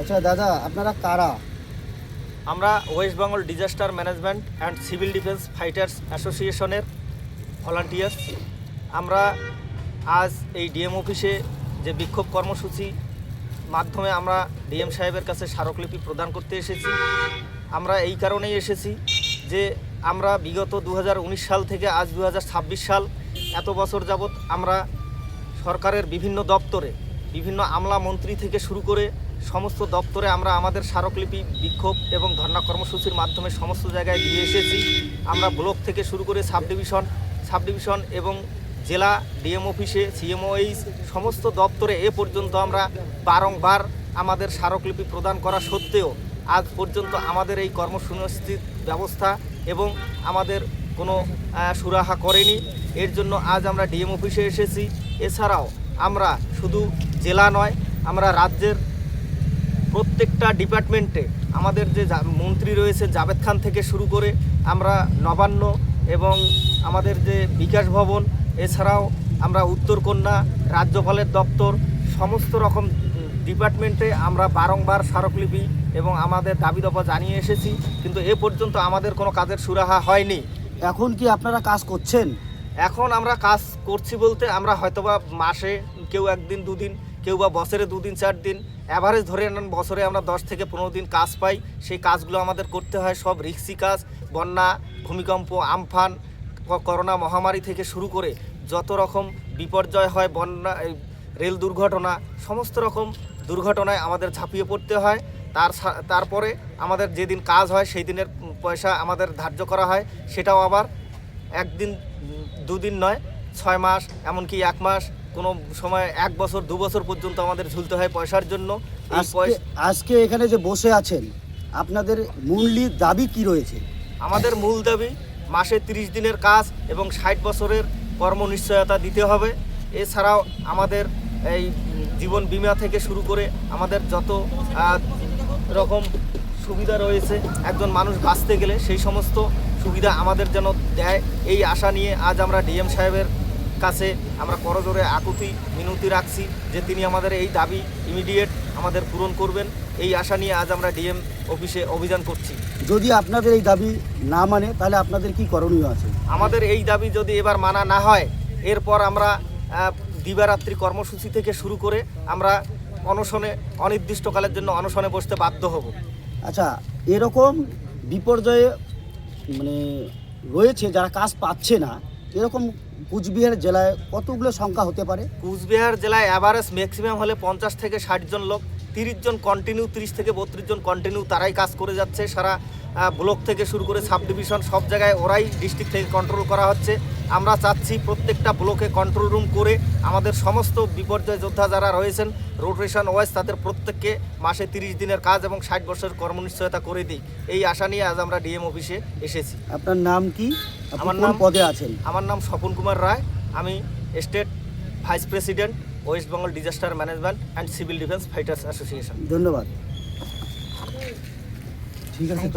আচ্ছা দাদা, আপনারা কারা? আমরা West Bengal disaster management and civil defence fighters অ্যাসোসিয়েশনের ভলান্টিয়ার্স। আমরা আজ এই ডিএম অফিসে যে বিক্ষোভ কর্মসূচি মাধ্যমে আমরা ডিএম সাহেবের কাছে স্মারকলিপি প্রদান করতে এসেছি, আমরা এই কারণেই এসেছি যে আমরা বিগত দু হাজার উনিশ সাল থেকে আজ দু হাজার ছাব্বিশ সাল, এত বছর যাবৎ আমরা সরকারের বিভিন্ন দপ্তরে, বিভিন্ন আমলা মন্ত্রী থেকে শুরু করে সমস্ত দপ্তরে আমরা আমাদের স্মারকলিপি, বিক্ষোভ এবং ধর্ণা কর্মসূচির মাধ্যমে সমস্ত জায়গায় দিয়ে এসেছি। আমরা ব্লক থেকে শুরু করে সাব ডিভিশন সাব ডিভিশন এবং জেলা ডিএম অফিসে সিএমওএইচ সমস্ত দপ্তরে এ পর্যন্ত আমরা বারংবার আমাদের স্মারকলিপি প্রদান করা সত্ত্বেও আজ পর্যন্ত আমাদের এই কর্মসূচির ব্যবস্থা এবং আমাদের কোনো সুরাহা করেনি। এর জন্য আজ আমরা ডিএম অফিসে এসেছি। এছাড়াও আমরা শুধু জেলা নয়, আমরা রাজ্যের প্রত্যেকটা ডিপার্টমেন্টে আমাদের যে মন্ত্রী রয়েছে জাভেদ খান থেকে শুরু করে আমরা নবান্ন এবং আমাদের যে বিকাশ ভবন, এছাড়াও আমরা উত্তরকন্যা রাজ্যপালের দপ্তর, সমস্ত রকম ডিপার্টমেন্টে আমরা বারংবার স্মারকলিপি এবং আমাদের দাবি দফা জানিয়ে এসেছি, কিন্তু এ পর্যন্ত আমাদের কোনো কাজের সুরাহা হয়নি। এখন কি আপনারা কাজ করছেন? এখন আমরা কাজ করছি বলতে আমরা হয়তোবা মাসে কেউ একদিন দুদিন, কেউ বা বছরে দুদিন, চার দিন অ্যাভারেজ ধরে নেন বছরে আমরা দশ থেকে পনেরো দিন কাজ পাই। সেই কাজগুলো আমাদের করতে হয়, সব রিক্সি কাজ, বন্যা, ভূমিকম্প, আমফান করোনা মহামারী থেকে শুরু করে যত রকম বিপর্যয় হয়, বন্যা রেল দুর্ঘটনা, সমস্ত রকম দুর্ঘটনায় আমাদের ঝাঁপিয়ে পড়তে হয়। তার তারপরে আমাদের যেদিন কাজ হয় সেই দিনের পয়সা আমাদের ধার্য করা হয়, সেটাও আবার একদিন দুদিন নয় ছয় মাস এমনকি এক মাস কোনো সময় এক বছর দু বছর পর্যন্ত আমাদের ঝুলতে হয় পয়সার জন্য। আজকে আজকে এখানে যে বসে আছেন আপনাদের মূল্য দাবি কি রয়েছে? আমাদের মূল দাবি মাসে তিরিশ দিনের কাজ এবং ষাট বছরের কর্ম নিশ্চয়তা দিতে হবে। এছাড়াও আমাদের এই জীবন বিমা থেকে শুরু করে আমাদের যত রকম সুবিধা রয়েছে একজন মানুষ বাঁচতে গেলে সেই সমস্ত সুবিধা আমাদের যেন দেয়। এই আশা নিয়ে আজ আমরা ডিএম সাহেবের কাছে আমরা করজোরে আকুতি মিনতি রাখছি যে তিনি আমাদের এই দাবি ইমিডিয়েট আমাদের পূরণ করবেন। এই আশা নিয়ে আজ আমরা ডিএম অফিসে অভিযান করছি। যদি আপনাদের এই দাবি না মানে তাহলে আপনাদের কি করণীয় আছে? আমাদের এই দাবি যদি এবার মানা না হয় এরপর আমরা দিবারাত্রি কর্মসূচি থেকে শুরু করে আমরা অনশনে অনির্দিষ্টকালের জন্য অনশনে বসতে বাধ্য হব। আচ্ছা এরকম বিপর্যয়ে মানে রয়েছে, যারা কাজ পাচ্ছে না, এরকম কুচবিহার জেলায় কতগুলো সংখ্যা হতে পারে? কুচবিহার জেলায় অ্যাভারেজ ম্যাক্সিমাম হলে পঞ্চাশ থেকে ষাট জন লোক, তিরিশ জন কন্টিনিউ তিরিশ থেকে বত্রিশ জন কন্টিনিউ তারাই কাজ করে যাচ্ছে। সারা ব্লক থেকে শুরু করে সাব ডিভিশন সব জায়গায় ওরাই ডিস্ট্রিক্ট থেকে কন্ট্রোল করা হচ্ছে। আমরা চাচ্ছি প্রত্যেকটা ব্লকে কন্ট্রোল রুম করে আমাদের সমস্ত বিপর্যয় যোদ্ধা যারা রয়েছেন রোটেশন ওয়াইজ তাদের প্রত্যেককে মাসে তিরিশ দিনের কাজ এবং ষাট বছরের কর্মনিশ্চয়তা করে দিই। এই আশা নিয়ে আজ আমরা ডিএম অফিসে এসেছি। আপনার নাম কি? আমার নাম- পদে আছেন? আমার নাম স্বপন কুমার রায়। আমি state vice president West Bengal disaster management and civil defence fighters association ধন্যবাদ। ঠিক আছে